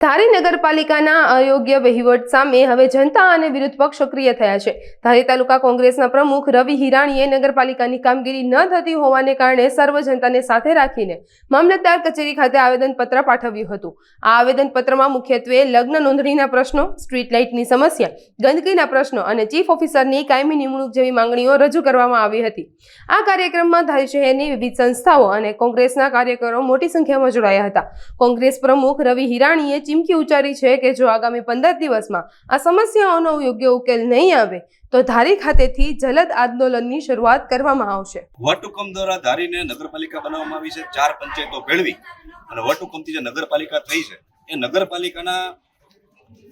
ધારી નગરપાલિકાના અયોગ્ય વહીવટ સામે હવે જનતા અને વિરોધ પક્ષ સક્રિય થયા છે. ધારી તાલુકા કોંગ્રેસના પ્રમુખ રવિ હિરાણીએ નગરપાલિકાની કામગીરી ન થતી હોવાને કારણે સર્વ જનતાને સાથે રાખીને મામલતદાર કચેરી ખાતે આવેદનપત્ર પાઠવ્યું હતું. આ આવેદનપત્રમાં મુખ્યત્વે લગ્ન નોંધણીના પ્રશ્નો, સ્ટ્રીટ લાઇટની સમસ્યા, ગંદકીના પ્રશ્નો અને ચીફ ઓફિસરની કાયમી નિમણૂક જેવી માંગણીઓ રજૂ કરવામાં આવી હતી. આ કાર્યક્રમમાં ધારી શહેરની વિવિધ સંસ્થાઓ અને કોંગ્રેસના કાર્યકરો મોટી સંખ્યામાં જોડાયા હતા. કોંગ્રેસ પ્રમુખ રવિ હિરાણીએ ચીમકી ઉચ્ચારી છે કે જો આગામી પંદર દિવસમાં આ સમસ્યાઓનો યોગ્ય ઉકેલ નહીં આવે, તો ધારી ખાતેથી જલદ આંદોલનની શરૂઆત કરવામાં આવશે. વટહુકમ દ્વારા ધારીને નગરપાલિકા બનાવવામાં આવી છે, ચાર પંચાયતો ભેળવી. અને વટહુકમથી જે નગરપાલિકા થઈ છે, એ નગરપાલિકાના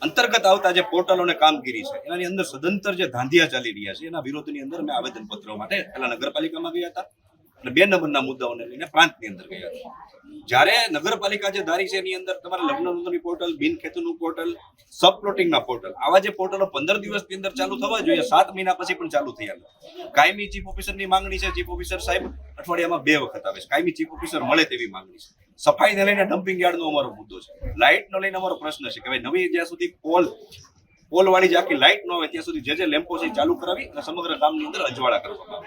અંતર્ગત આવતા જે પોર્ટલો અને કામગીરી છે, એનાની અંદર સદંતર જે ધાંધિયા ચાલી રહ્યા છે, એના વિરોધની અંદર મેં આવેદનપત્રો માટે પહેલા નગરપાલિકામાં ગયા હતા. અને બે નંબરના મુદ્દાઓને લઈને પ્રાંતની અંદર ગયા. હતા જ્યારે નગરપાલિકા જે ધારી છે એની અંદર તમારે લગ્ન નોંધણી પોર્ટલ, બિન ખેતુનું પોર્ટલ સબ પ્લોટિંગના પોર્ટલ, આવા જે પોર્ટલો પંદર દિવસની અંદર ચાલુ થવા જોઈએ, સાત મહિના પછી પણ ચાલુ થયા નથી. કાયમી ચીફ ઓફિસરની માંગણી છે, ચીફ ઓફિસર સાહેબ અઠવાડિયામાં બે વખત આવે છે. કાયમી ચીફ ઓફિસર મળે તેવી માંગણી છે. સફાઈને લઈને ડમ્પિંગ યાર્ડનો અમારો મુદ્દો છે. લાઇટનો લઈને અમારો પ્રશ્ન છે કે નવી જ્યાં સુધી પોલ પોલ વાળી જે આખી લાઇટ ન હોય ત્યાં સુધી જે જે લેમ્પો છે ચાલુ કરાવી અને સમગ્ર ગામની અંદર અજવાળા કરવામાં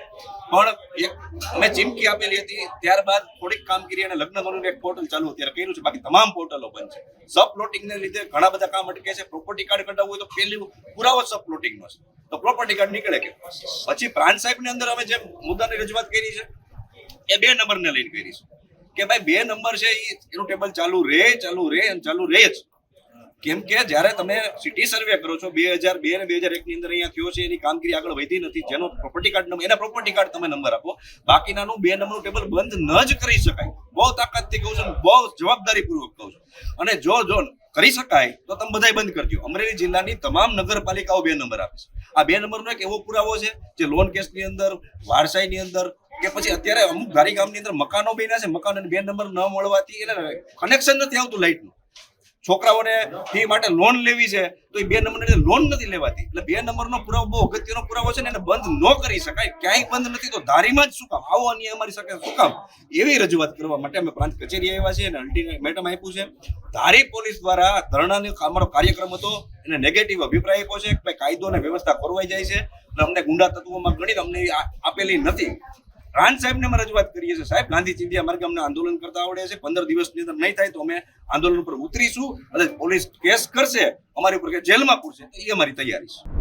પણ એક અમે ચીમકી આપેલી હતી, ત્યારબાદ થોડીક કામગીરી અને લગ્ન નોંધણીનું એક પોર્ટલ ચાલુ અત્યારે કર્યું છે, બાકી તમામ પોર્ટલો બંધ છે. સબ પ્લોટિંગને લીધે ઘણા બધા કામ અટકે છે પ્રોપર્ટી કાર્ડ કઢાવવું હોય તો પેલું પુરાવો સબ પ્લોટિંગનો છે. તો પ્રોપર્ટી કાર્ડ નીકળે કે? પછી પ્રાંત સાહેબની અંદર અમે જે મુદ્દાની રજૂઆત કરી છે, એ બે નંબરને લઈને કરી છે. કે ભાઈ બે નંબર છે એનું ટેબલ ચાલુ રહે ચાલુ રહે અને ચાલુ રહે જ. કેમ કે જ્યારે તમે સિટી સર્વે કરો છો, બે હજાર બે અને બે હજાર એક ની અંદર અહીંયા થયો છે, એની કામગીરી આગળ વધી નથી, જેનો પ્રોપર્ટી કાર્ડ નંબર એના પ્રોપર્ટી કાર્ડ તમે નંબર આપો, બાકીનાનું બે નંબરનું ટેબલ બંધ ન જ કરી શકાય. બહુ તાકાતથી કહું છું, બહુ જવાબદારી પૂર્વક કહું છું. અને જો જો કરી શકાય, તો તમે બધાય બંધ કરી દો. અમરેલી જિલ્લાની તમામ નગરપાલિકાઓ બે નંબર આપે છે. આ બે નંબરનો એક એવો પુરાવો છે, જે લોન કેસની અંદર, વારસાઈની અંદર, કે પછી અત્યારે અમુક ધારી ગામની અંદર મકાનો બન્યા છે મકાન બે નંબર ન મળવાથી એને કનેક્શન નથી આવતું લાઇટનું છોકરાઓને ફી માટે લોન લેવી છે, તો એ બે નંબરની લોન નથી લેવાતી. એટલે બે નંબરનો પુરાવો બહુ અગત્યનો પુરાવો છે ને એને બંધ ન કરી શકાય. ક્યાંય બંધ નથી તો ધારીમાં જ શું કામ? આવો અન્યાય અમારી સાથે શું કામ? એવી રજૂઆત કરવા માટે અમે પ્રાંત કચેરી આવ્યા છીએ અને અલ્ટિમેટમ આપ્યું છે. ધારી પોલીસ દ્વારા ધરણાનો અમારો કાર્યક્રમ હતો, એને નેગેટિવ અભિપ્રાય આપ્યો છે કે કાયદો અને વ્યવસ્થા ખોરવાઈ જાય છે. અને અમને ગુંડા તત્વોમાં ગણિત અમને આપેલી નથી. પ્રાંત સાહેબને અમે રજૂઆત કરીએ છીએ. સાહેબ, ગાંધી ચિંધ્યા માર્ગે અમને આંદોલન કરતા આવડે છે. પંદર દિવસની અંદર નહીં થાય તો અમે આંદોલન ઉપર ઉતરીશું. અને પોલીસ કેસ કરશે, અમારી ઉપર કે જેલમાં પૂરશે એ અમારી તૈયારી છે.